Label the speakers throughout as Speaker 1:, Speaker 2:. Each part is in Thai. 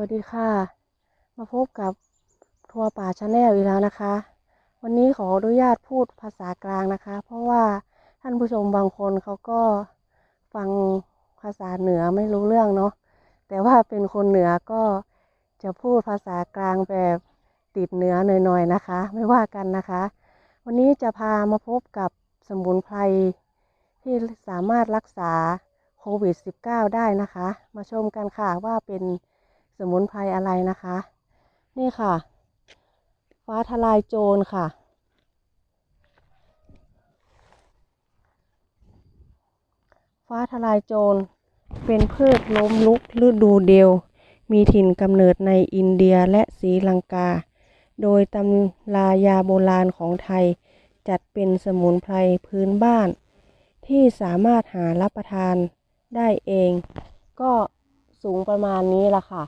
Speaker 1: วัสดีค่ะ มาพบกับทัวร์ป่าชาแนลอีกแล้วนะคะ วันนี้ขออนุญาตพูดภาษากลางนะคะ เพราะว่าท่านผู้ชมบางคนเขาก็ฟังภาษาเหนือไม่รู้เรื่องเนาะแต่ว่าเป็นคนเหนือก็จะพูดภาษากลางแบบติดเหนือหน่อยๆนะคะ ไม่ว่ากันนะคะ วันนี้จะพามาพบกับสมุนไพรที่สามารถรักษาโควิด -19 ได้นะคะ มาชมกันค่ะว่าเป็น สมุนไพรอะไรนะคะ นี่ค่ะ ฟ้าทลายโจรค่ะ ฟ้าทลายโจรเป็นพืชล้มลุกฤดูเดียว มีถิ่นกำเนิดในอินเดียและศรีลังกา โดยตำรายาโบราณของไทย จัดเป็นสมุนไพรพื้นบ้าน ที่สามารถหารับประทานได้เอง ก็สูงประมาณนี้ละค่ะ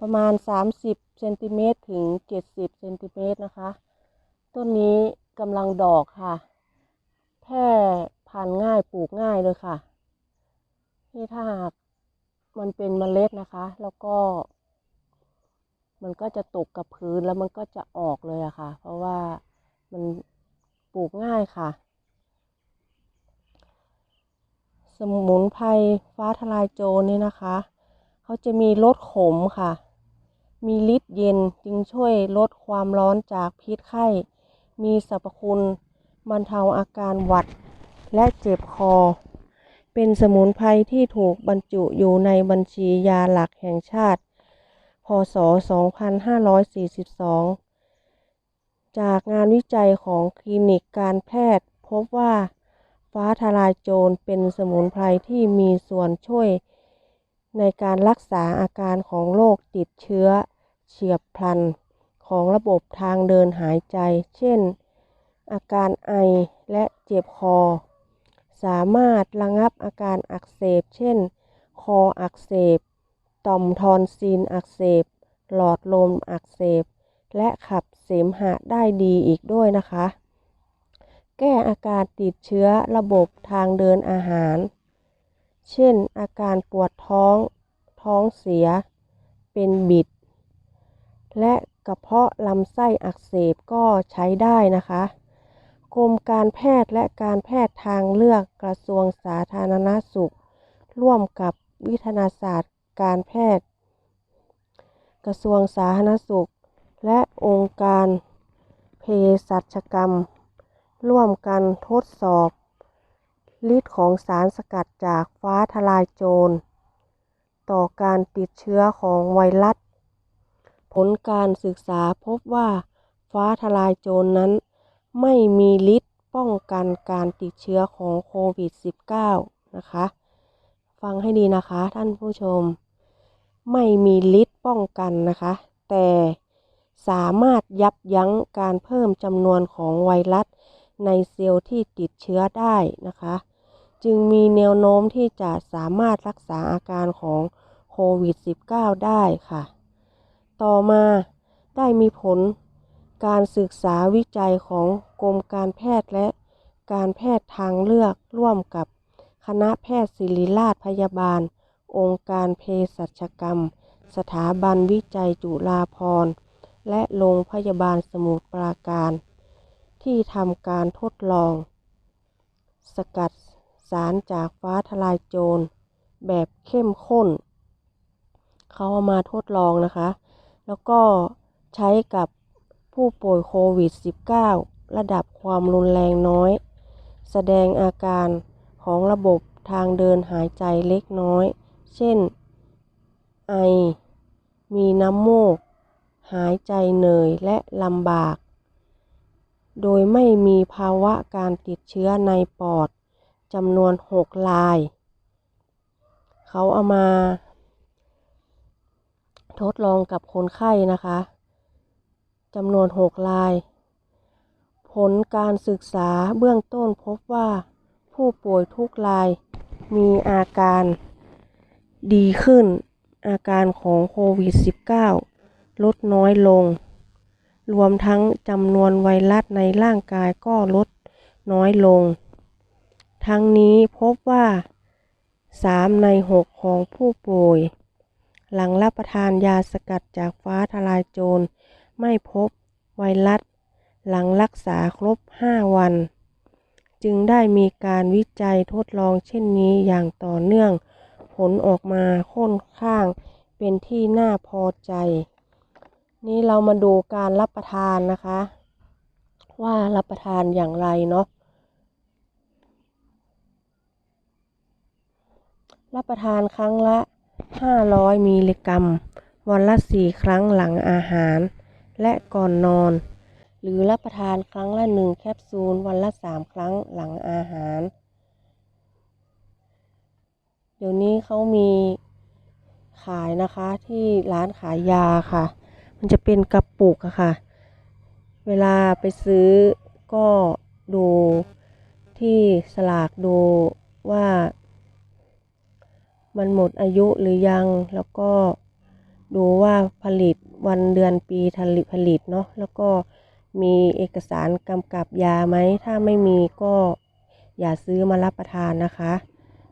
Speaker 1: ประมาณ 30เซนติเมตรถึง 70เซนติเมตรนะคะ ต้นนี้กำลังดอกค่ะ แพร่พันธุ์ง่ายปลูกง่ายเลยค่ะที่ถ้าหากมันเป็นเมล็ดนะคะ แล้วก็ มันก็จะตกกับพื้นแล้วมันก็จะออกเลยอะค่ะ เพราะว่ามันปลูกง่ายค่ะ สมุนไพรฟ้าทลายโจรนี่นะคะ เขาจะมีรสขมค่ะ มีฤทธิ์เย็นจึงช่วยลดความร้อนจากพิษไข้ มีสรรพคุณบรรเทาอาการหวัดและเจ็บคอ เป็นสมุนไพรที่ถูกบรรจุอยู่ในบัญชียาหลักแห่งชาติ พศ 2542 จากงานวิจัยของคลินิกการแพทย์ พบว่าฟ้าทลายโจรเป็นสมุนไพรที่มีส่วนช่วยในการรักษาอาการของโรคติดเชื้อ เฉียบพลันของระบบทางเดินหายใจ เช่น อาการไอและเจ็บคอ สามารถระงับอาการอักเสบ เช่น คออักเสบ ต่อมทอนซิลอักเสบ หลอดลมอักเสบ และขับเสมหะได้ดีอีกด้วยนะคะ แก้อาการติดเชื้อระบบทางเดินอาหาร เช่น อาการปวดท้อง ท้องเสีย เป็นบิด และกระเพาะลำไส้อักเสบก็ใช้ได้นะคะ กรมการแพทย์และการแพทย์ทางเลือกกระทรวงสาธารณสุข ร่วมกับวิทยาศาสตร์การแพทย์ กระทรวงสาธารณสุข และองค์การเภสัชกรรม ร่วมกันทดสอบฤทธิ์ของสารสกัดจากฟ้าทลายโจร ต่อการติดเชื้อของไวรัส ผลการศึกษาพบว่าฟ้าทลายโจรนั้น ไม่มีฤทธิ์ป้องกันการติดเชื้อของโควิด -19 นะคะ ฟังให้ดีนะคะท่านผู้ชม ไม่มีฤทธิ์ป้องกันนะคะ แต่สามารถยับยั้งการเพิ่มจำนวนของไวรัสในเซลล์ที่ติดเชื้อได้นะคะ จึงมีแนวโน้มที่จะสามารถรักษาอาการของโควิด -19 ได้ค่ะ ต่อมาได้มีผลการศึกษาวิจัยของกรมการแพทย์และการแพทย์ทางเลือกร่วมกับคณะแพทย์ศิริราชพยาบาล องค์การเภสัชกรรม สถาบันวิจัยจุฬาภรณ์และโรงพยาบาลสมุทรปราการ ที่ทำการทดลอง สกัดสารจากฟ้าทลายโจร แบบเข้มข้น เขาเอามาทดลองนะคะ แล้วก็ใช้กับผู้ป่วยโควิด -19 ระดับความรุนแรงน้อย แสดงอาการของระบบทางเดินหายใจเล็กน้อย เช่น ไอ มีน้ำมูก หายใจเหนื่อยและลำบาก โดยไม่มีภาวะการติดเชื้อในปอดจำนวน 6 ลาย เขาเอามา ทดลองกับคนไข้นะคะจำนวน6ลาย ผลการศึกษาเบื้องต้นพบว่า ผู้ป่วยทุกรายมีอาการดีขึ้น อาการของโควิด -19 ลดน้อยลง รวมทั้งจำนวนไวรัสในร่างกายก็ลดน้อยลง ทั้งนี้พบว่า 3 ใน 6 ของผู้ป่วย หลังรับประทานยาสกัดจากฟ้าทลายโจร ไม่พบไวรัส หลังรักษาครบ 5 วัน จึงได้มีการวิจัยทดลองเช่นนี้อย่างต่อเนื่อง ผลออกมาค่อนข้างเป็นที่น่าพอใจ นี่เรามาดูการรับประทานนะคะ ว่ารับประทานอย่างไรเนาะรับประทานครั้งละ 500 มิลลิกรัม วันละ 4 ครั้งหลังอาหาร และก่อนนอน หรือรับประทานครั้งละ 1 แคปซูล วันละ 3 ครั้งหลังอาหาร เดี๋ยวนี้เขามีขายนะคะที่ร้านขายยาค่ะ มันจะเป็นกระปุกอะค่ะ เวลาไปซื้อก็ดูที่สลากดูว่า มันหมดอายุหรือยัง แล้วก็ดูว่าผลิตวันเดือนปีผลิตผลิตเนาะแล้วก็มีเอกสารกำกับยาไหม ถ้าไม่มีก็อย่าซื้อมารับประทานนะคะ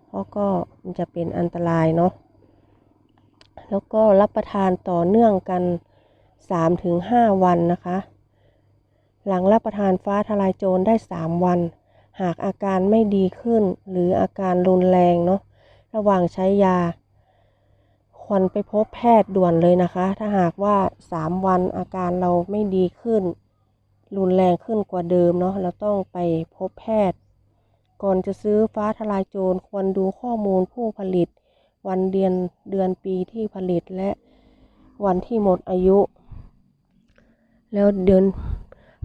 Speaker 1: เพราะก็มันจะเป็นอันตรายเนาะแล้วก็รับประทานต่อเนื่องกัน 3-5 วันนะคะ หลังรับประทานฟ้าทลายโจรได้ 3 วัน หากอาการไม่ดีขึ้นหรืออาการรุนแรงเนาะ ระหว่างใช้ยา ควรไปพบแพทย์ด่วนเลยนะคะ ถ้าหากว่า 3 วันอาการเราไม่ดีขึ้น รุนแรงขึ้นกว่าเดิมเนาะเราต้องไปพบแพทย์ ก่อนจะซื้อฟ้าทลายโจรควรดูข้อมูลผู้ผลิต วันเดือนเดือนปีที่ผลิตและวันที่หมดอายุ แล้วเดือน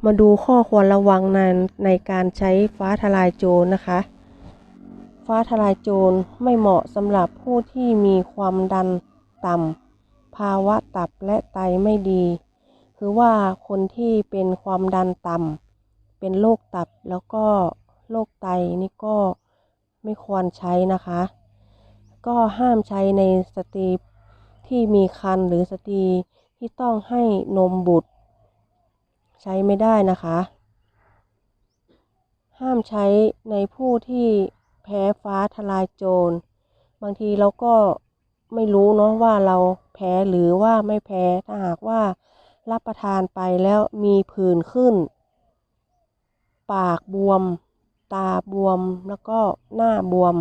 Speaker 1: มาดูข้อควรระวังในในการใช้ฟ้าทลายโจรนะคะ ฟ้าทลายโจรไม่เหมาะสำหรับผู้ที่มีความดันต่ำ ภาวะตับและไตไม่ดี คือว่าคนที่เป็นความดันต่ำ เป็นโรคตับแล้วก็โรคไตนี่ก็ไม่ควรใช้นะคะ ก็ห้ามใช้ในสตรีที่มีครรภ์หรือสตรีที่ต้องให้นมบุตร ใช้ไม่ได้นะคะ ห้ามใช้ในผู้ที่ แพ้ฟ้าทลายโจร บางทีเราก็ไม่รู้เนาะว่าเราแพ้หรือว่าไม่แพ้ถ้าหากว่ารับประทานไปแล้วมีผื่นขึ้น ปากบวม ตาบวมแล้วก็หน้าบวม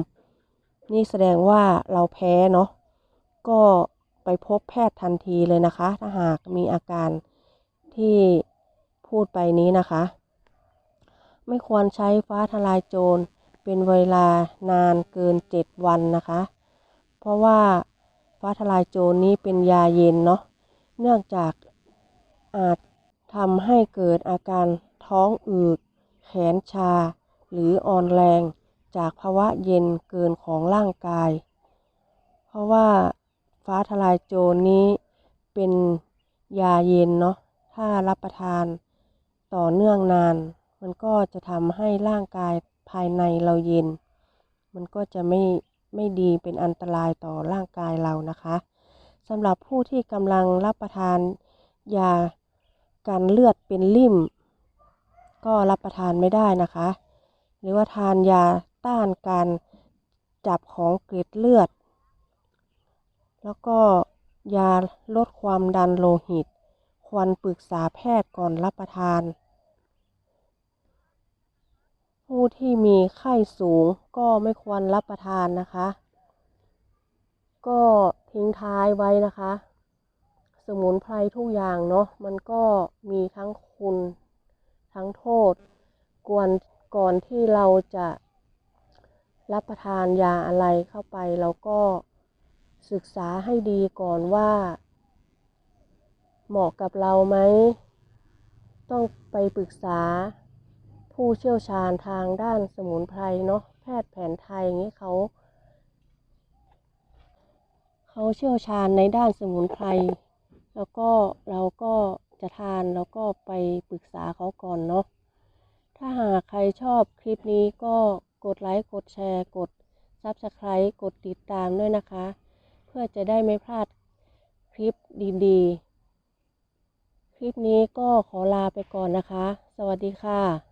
Speaker 1: นี่แสดงว่าเราแพ้เนาะก็ไปพบแพทย์ทันทีเลยนะคะ ถ้าหากมีอาการที่พูดไปนี้นะคะ ไม่ควรใช้ฟ้าทลายโจร เป็นเวลานานเกิน7วันนะคะ เพราะว่าฟ้าทลายโจรนี้เป็นยาเย็นเนาะเนื่องจากอาจทำให้เกิดอาการท้องอืด แขนชา หรืออ่อนแรงจากภาวะเย็นเกินของร่างกาย เพราะว่าฟ้าทลายโจรนี้เป็นยาเย็นเนาะ ถ้ารับประทานต่อเนื่องนาน มันก็จะทำให้ร่างกาย ภายในเราเย็น มันก็จะไม่ไม่ดีเป็นอันตรายต่อร่างกายเรานะคะสำหรับผู้ที่กำลังรับประทานยากันเลือดเป็นลิ่ม ก็รับประทานไม่ได้นะคะ หรือว่าทานยาต้านการจับของเกล็ดเลือด แล้วก็ยาลดความดันโลหิต ควรปรึกษาแพทย์ก่อนรับประทาน ผู้ที่มีไข้สูงก็ไม่ควรรับประทานนะคะ ก็ทิ้งท้ายไว้นะคะ สมุนไพรทุกอย่างเนาะมันก็มีทั้งคุณทั้งโทษกวนก่อนที่เราจะรับประทานยาอะไรเข้าไปเราก็ศึกษาให้ดีก่อนว่า เหมาะกับเราไหม ต้องไปปรึกษา ผู้เชี่ยวชาญทางด้านสมุนไพรเนาะแพทย์แผนไทยอย่างนี้เขาเขาเชี่ยวชาญในด้านสมุนไพรแล้วก็เราก็จะทานแล้วก็ไปปรึกษาเขาก่อนเนาะถ้าหากใครชอบคลิปนี้ก็กดไลค์กดแชร์ กด Subscribe กดติดตามด้วยนะคะ เพื่อจะได้ไม่พลาดคลิปดีๆ คลิปนี้ก็ขอลาไปก่อนนะคะ สวัสดีค่ะ